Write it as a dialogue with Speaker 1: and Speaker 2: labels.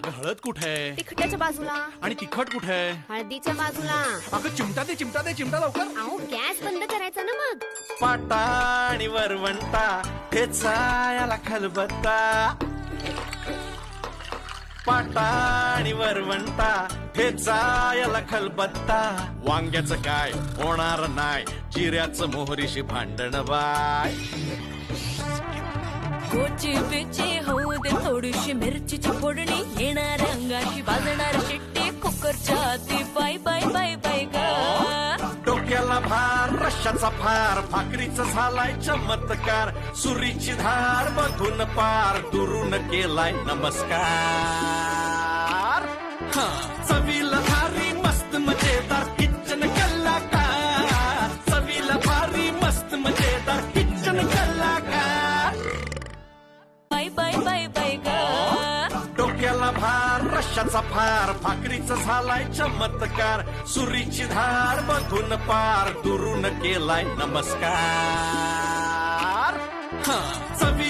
Speaker 1: अगं हळद कुठे
Speaker 2: तिखटाच्या बाजूला.
Speaker 1: आणि तिखट कुठे
Speaker 2: हळदीच्या बाजूला.
Speaker 1: अगं चिमटा दे चिमटा दे चिमटा लवकर.
Speaker 2: अहो गॅस बंद करायचा ना मग.
Speaker 1: पाटा आणि वरवंटा ठेचा याला खलबत्ता. पाटा आणि वरवंटा ठेचा याला खलबत्ता. वांग्याचं काय होणार नाही जिऱ्याचं मोहरीशी भांडण बाय.
Speaker 3: कोची बिची होऊ दे थोडीशी मिरचीची फोडणी येणार अंगाची बाजणार शिट्टी कुकरच्या आधी बाय बाय बाय बाय
Speaker 1: डोक्याला भार रशाचा फार भाकरीचा झालाय चमत्कार. सुरीची धार मधून पार दुरून केलाय नमस्कार. हा, चवीला आयुष्याचा फार भाकरीचा झालाय चमत्कार. सुरीची धार मधून पार दुरून केलाय नमस्कार. हा, चवी